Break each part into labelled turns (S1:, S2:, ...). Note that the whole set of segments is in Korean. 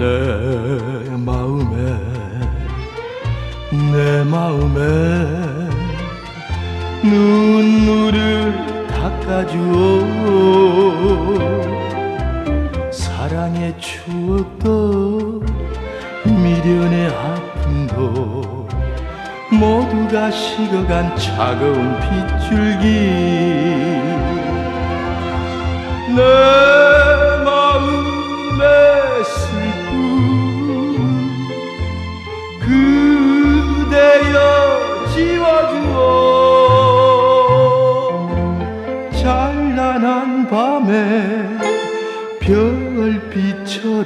S1: 내 마음에 내 마음에 눈물을 닦아주어 사랑의 추억도 미련의 아픔도 모두가 식어간 차가운 빗줄기. 내 밤에 별빛처럼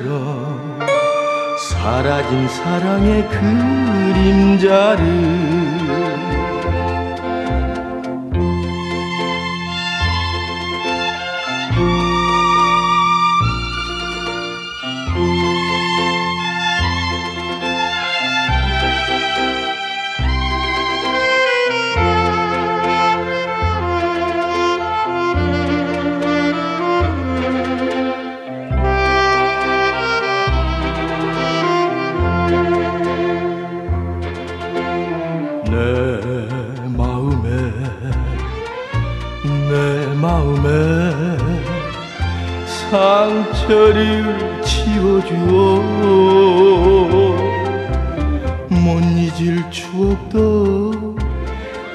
S1: 사라진 사랑의 그림자를 내 마음에 내 마음에 상처를 지워주오 못 잊을 추억도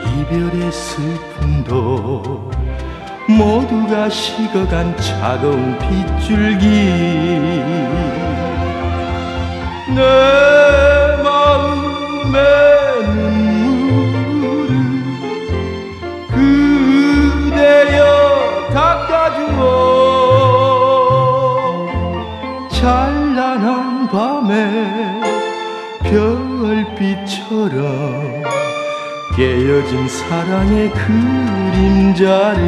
S1: 이별의 슬픔도 모두가 식어간 차가운 빗줄기 찬란한 밤에 별빛처럼 깨어진 사랑의 그림자를